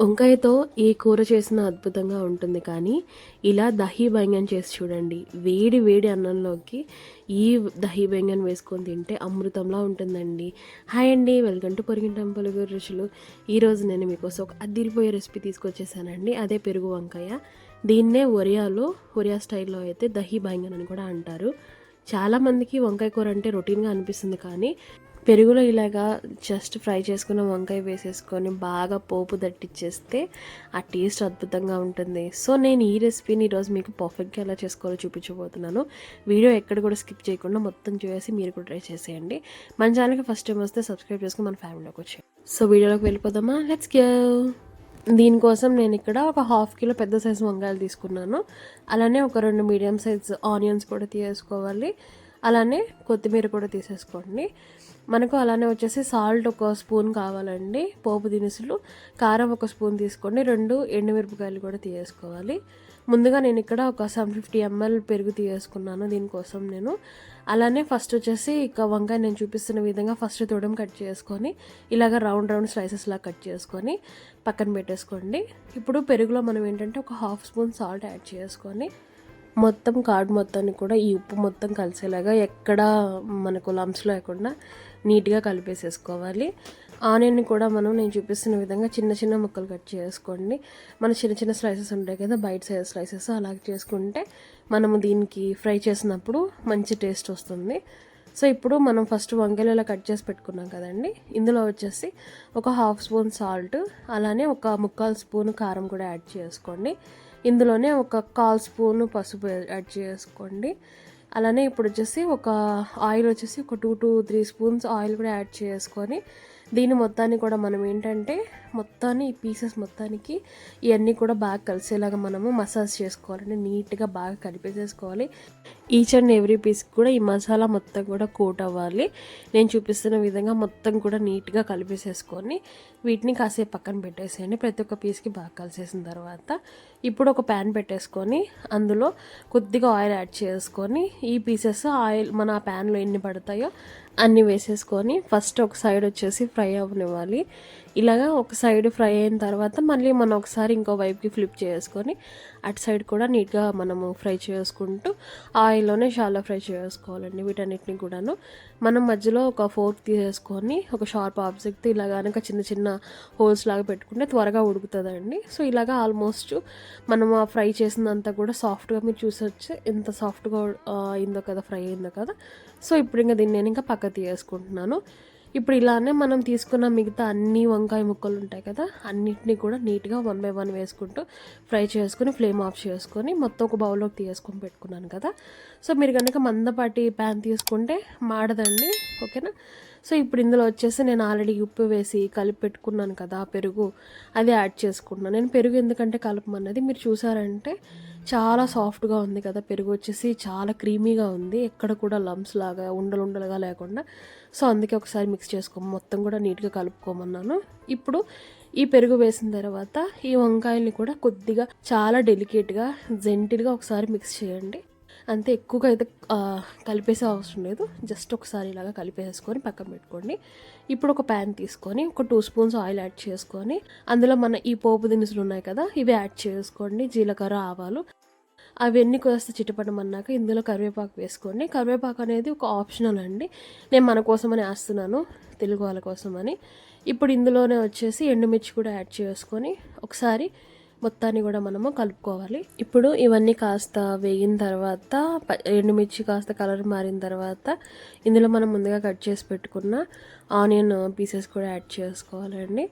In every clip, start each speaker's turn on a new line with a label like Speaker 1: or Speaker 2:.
Speaker 1: వంకాయతో ఏ కూర చేసినా అద్భుతంగా ఉంటుంది కానీ ఇలా దహి బెంగన్ చేసి చూడండి. వేడి వేడి అన్నంలోకి ఈ దహి బెంగన్ వేసుకొని తింటే అమృతంలా ఉంటుందండి. హాయ్ అండి వెల్కమ్ టు పొరిగింటం పలుగు రుచులు ఈరోజు నేను మీకోసం ఒక అద్దిరిపోయే రెసిపీ తీసుకొచ్చేసానండి. అదే పెరుగు వంకాయ. దీన్నే ఒరియాలో ఒరియా స్టైల్లో అయితే దహి బెంగన్ అని కూడా అంటారు. చాలామందికి వంకాయ కూర అంటే రొటీన్గా అనిపిస్తుంది కానీ పెరుగులో ఇలాగా జస్ట్ ఫ్రై చేసుకున్న వంకాయ వేసేసుకొని బాగా పోపు దట్టిచ్చేస్తే ఆ టేస్ట్ అద్భుతంగా ఉంటుంది. సో నేను ఈ రెసిపీని ఈరోజు మీకు పర్ఫెక్ట్గా ఎలా చేసుకోవాలో చూపించబోతున్నాను. వీడియో ఎక్కడ కూడా స్కిప్ చేయకుండా మొత్తం చూసి మీరు కూడా ట్రై చేసేయండి. మన ఛానల్కి ఫస్ట్ టైం వస్తే సబ్స్క్రైబ్ చేసుకుని మన ఫ్యామిలీలోకి వచ్చాయి సో వీడియోలోకి వెళ్ళిపోదామా? లెట్స్ గో దీనికోసం నేను ఇక్కడ ఒక హాఫ్ కిలో పెద్ద సైజు వంకాయలు తీసుకున్నాను. అలానే ఒక రెండు మీడియం సైజ్ ఆనియన్స్ కూడా తీసుకోవాలి అలానే కొత్తిమీర కూడా తీసేసుకోండి. మనకు అలానే వచ్చేసి సాల్ట్ ఒక స్పూన్ కావాలండి పోపు దినుసులు కారం ఒక స్పూన్ తీసుకోండి రెండు ఎండుమిరపకాయలు కూడా తీసేసుకోవాలి. ముందుగా నేను ఇక్కడ ఒక సెవెన్ ఫిఫ్టీ ఎంఎల్ పెరుగు తీసేసుకున్నాను దీనికోసం నేను. అలానే ఫస్ట్ వచ్చేసి ఇక వంకాయ నేను చూపిస్తున్న విధంగా ఫస్ట్ తోడం కట్ చేసుకొని ఇలాగ రౌండ్ రౌండ్ స్లైసెస్ లాగా కట్ చేసుకొని పక్కన పెట్టేసుకోండి. ఇప్పుడు పెరుగులో మనం ఏంటంటే ఒక హాఫ్ స్పూన్ సాల్ట్ యాడ్ చేసుకొని మొత్తం కార్డ్ మొత్తాన్ని కూడా ఈ ఉప్పు మొత్తం కలిసేలాగా ఎక్కడ మనకు లంప్స్ లేకుండా నీట్గా కలిపేసేసుకోవాలి. ఆనియన్ని కూడా మనం నేను చూపిస్తున్న విధంగా చిన్న చిన్న ముక్కలు కట్ చేసుకోండి. మన చిన్న చిన్న స్లైసెస్ ఉంటాయి కదా బయట సైజ్ స్లైసెస్ అలా చేసుకుంటే మనము దీనికి ఫ్రై చేసినప్పుడు మంచి టేస్ట్ వస్తుంది. సో ఇప్పుడు మనం ఫస్ట్ వంకాయలు ఇలా కట్ చేసి పెట్టుకున్నాం కదండి. ఇందులో వచ్చేసి ఒక హాఫ్ స్పూన్ సాల్ట్ అలానే ఒక ముక్కాలు స్పూన్ కారం కూడా యాడ్ చేసుకోండి. ఇందులోనే ఒక కాల్ స్పూన్ పసుపు యాడ్ చేసుకోండి. అలానే ఇప్పుడు వచ్చేసి ఒక ఆయిల్ వచ్చేసి ఒక two two three spoons oil కూడా యాడ్ చేసుకొని దీని మొత్తాన్ని కూడా మనం ఏంటంటే మొత్తాన్ని ఈ పీసెస్ మొత్తానికి ఇవన్నీ కూడా బాగా కలిసేలాగా మనము మసాజ్ చేసుకోవాలండి. నీట్గా బాగా కలిపేసేసుకోవాలి. ఈచ్ అండ్ ఎవ్రీ పీస్ కూడా ఈ మసాలా మొత్తం కూడా కోట్ అవ్వాలి. నేను చూపిస్తున్న విధంగా మొత్తం కూడా నీట్గా కలిపేసేసుకొని వీటిని కాసేపు పక్కన పెట్టేసేయండి. ప్రతి ఒక్క పీస్కి బాగా కలిసేసిన తర్వాత ఇప్పుడు ఒక ప్యాన్ పెట్టేసుకొని అందులో కొద్దిగా ఆయిల్ యాడ్ చేసుకొని ఈ పీసెస్ ఆయిల్ మన ప్యాన్లో ఎన్ని పడతాయో అన్నీ వేసేసుకొని ఫస్ట్ ఒక సైడ్ వచ్చేసి ఫ్రై అవ్వనివ్వాలి ఇలాగా ఒక సైడ్ ఫ్రై అయిన తర్వాత మళ్ళీ మనం ఒకసారి ఇంకో వైపుకి ఫ్లిప్ చేసుకొని అటు సైడ్ కూడా నీట్గా మనము ఫ్రై చేసుకుంటూ ఆయిల్లోనే షాలో ఫ్రై చేసుకోవాలండి వీటన్నిటిని కూడాను. మనం మధ్యలో ఒక ఫోర్క్ తీసేసుకొని ఒక షార్ప్ ఆబ్జెక్ట్ ఇలా కనుక చిన్న చిన్న హోల్స్ లాగా పెట్టుకుంటే త్వరగా ఉడుకుతుందండి. సో ఇలాగా ఆల్మోస్ట్ మనం ఆ ఫ్రై చేసినంత కూడా సాఫ్ట్గా మీరు చూసొచ్చు ఎంత సాఫ్ట్గా అయిందో కదా ఫ్రై అయిందో కదా. సో ఇప్పుడు ఇంకా దీన్ని నేను ఇంకా పక్క తీసేసుకుంటున్నాను ఇప్పుడు ఇలానే మనం తీసుకున్న మిగతా అన్ని వంకాయ ముక్కలు ఉంటాయి కదా అన్నిటినీ కూడా నీట్గా వన్ బై వన్ వేసుకుంటూ ఫ్రై చేసుకుని ఫ్లేమ్ ఆఫ్ చేసుకొని మొత్తం ఒక బౌల్లోకి తీసుకొని పెట్టుకున్నాను కదా. సో మీరు కనుక మందపాటి ప్యాన్ తీసుకుంటే మాడదండి ఓకేనా సో ఇప్పుడు ఇందులో వచ్చేసి నేను ఆల్రెడీ ఉప్పు వేసి కలిపి పెట్టుకున్నాను కదా పెరుగు అది యాడ్ చేసుకుంటున్నాను నేను పెరుగు ఎందుకంటే కలపమన్నది మీరు చూసారంటే చాలా సాఫ్ట్గా ఉంది కదా పెరుగు వచ్చేసి చాలా క్రీమీగా ఉంది ఎక్కడ కూడా లంప్స్ లాగా ఉండలు ఉండలుగా లేకుండా. సో అందుకే ఒకసారి మిక్స్ చేసుకో మొత్తం కూడా నీట్గా కలుపుకోమన్నాను. ఇప్పుడు ఈ పెరుగు వేసిన తర్వాత ఈ వంకాయల్ని కూడా కొద్దిగా చాలా డెలికేట్గా జెంటిల్గా ఒకసారి మిక్స్ చేయండి. అంతే ఎక్కువగా అయితే కలిపేసే అవసరం లేదు. జస్ట్ ఒకసారి ఇలాగా కలిపేసుకొని పక్కన పెట్టుకోండి. ఇప్పుడు ఒక ప్యాన్ తీసుకొని ఒక టూ స్పూన్స్ ఆయిల్ యాడ్ చేసుకొని అందులో మన ఈ పోపు దినుసులు ఉన్నాయి కదా ఇవి యాడ్ చేసుకోండి. జీలకర్ర ఆవాలు. అవన్నీ కాస్త చిటపడమన్నాక ఇందులో కరివేపాకు వేసుకోండి. కరివేపాకు అనేది ఒక ఆప్షనల్ అండి. నేను మన కోసమని వేస్తున్నాను తెలుగు వాళ్ళ కోసమని. ఇప్పుడు ఇందులోనే వచ్చేసి ఎండుమిర్చి కూడా యాడ్ చేసుకొని ఒకసారి మొత్తాన్ని కూడా మనము కలుపుకోవాలి. ఇప్పుడు ఇవన్నీ కాస్త వేగిన తర్వాత ఎండుమిర్చి కాస్త కలర్ మారిన తర్వాత ఇందులో మనం ముందుగా కట్ చేసి పెట్టుకున్న ఆనియన్ పీసెస్ కూడా యాడ్ చేసుకోవాలండి.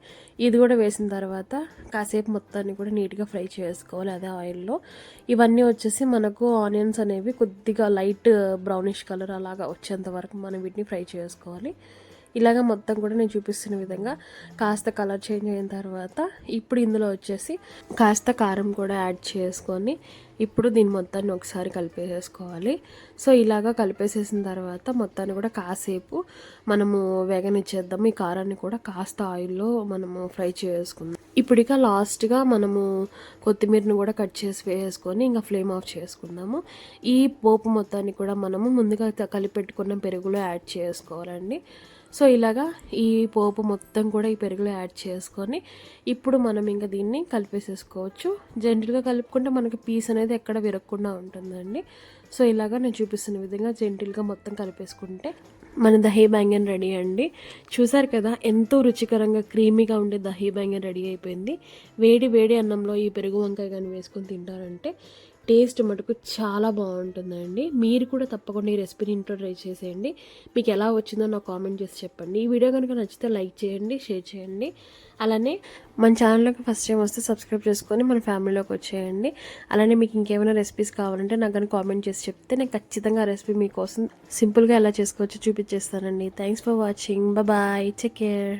Speaker 1: ఇది కూడా వేసిన తర్వాత కాసేపు మొత్తాన్ని కూడా నీట్గా ఫ్రై చేసుకోవాలి అదే ఆయిల్లో. ఇవన్నీ వచ్చేసి మనకు ఆనియన్స్ అనేవి కొద్దిగా లైట్ బ్రౌనిష్ కలర్ అలాగా వచ్చేంత వరకు మనం వీటిని ఫ్రై చేసుకోవాలి. ఇలాగ మొత్తం కూడా నేను చూపిస్తున్న విధంగా కాస్త కలర్ చేంజ్ అయిన తర్వాత ఇప్పుడు ఇందులో వచ్చేసి కాస్త కారం కూడా యాడ్ చేసుకొని ఇప్పుడు దీని మొత్తాన్ని ఒకసారి కలిపేసేసుకోవాలి. సో ఇలాగా కలిపేసేసిన తర్వాత మొత్తాన్ని కూడా కాసేపు మనము వేగనిచ్చేద్దాం. ఈ కారాన్ని కూడా కాస్త ఆయిల్లో మనము ఫ్రై చేసుకుందాం. ఇప్పుడు ఇక లాస్ట్గా మనము కొత్తిమీరని కూడా కట్ చేసి వేసుకొని ఇంకా ఫ్లేమ్ ఆఫ్ చేసుకుందాము. ఈ పోపు మొత్తాన్ని కూడా మనము ముందుగా కలిపెట్టుకున్న పెరుగులో యాడ్ చేసుకోవాలండి. సో ఇలాగా ఈ పోపు మొత్తం కూడా ఈ పెరుగులో యాడ్ చేసుకొని ఇప్పుడు మనం ఇంకా దీన్ని కలిపేసేసుకోవచ్చు. జెంటిల్గా కలుపుకుంటే మనకి పీస్ అనేది ఎక్కడ విరగకుండా ఉంటుందండి. సో ఇలాగా నేను చూపిస్తున్న విధంగా జెంటిల్గా మొత్తం కలిపేసుకుంటే మన దహీ బ్యాంగన్ రెడీ అండి. చూసారు కదా ఎంతో రుచికరంగా క్రీమీగా ఉండే దహీ బ్యాంగన్ రెడీ అయిపోయింది. వేడి వేడి అన్నంలో ఈ పెరుగు వంకాయ కానీ వేసుకొని తింటారంటే టేస్ట్ మటుకు చాలా బాగుంటుందండి. మీరు కూడా తప్పకుండా ఈ రెసిపీని ఇంట్లో ట్రై చేసేయండి. మీకు ఎలా వచ్చిందో నాకు కామెంట్ చేసి చెప్పండి. ఈ వీడియో కనుక నచ్చితే లైక్ చేయండి షేర్ చేయండి. అలానే మన ఛానల్లోకి ఫస్ట్ టైం వస్తే సబ్స్క్రైబ్ చేసుకొని మన ఫ్యామిలీలోకి వచ్చేయండి. అలానే మీకు ఇంకేమైనా రెసిపీస్ కావాలంటే నాకు కానీ కామెంట్ చేసి చెప్తే నేను ఖచ్చితంగా ఆ రెసిపీ మీకోసం సింపుల్గా ఎలా చేసుకోవచ్చో చూపించేస్తానండి. Thanks for watching bye take care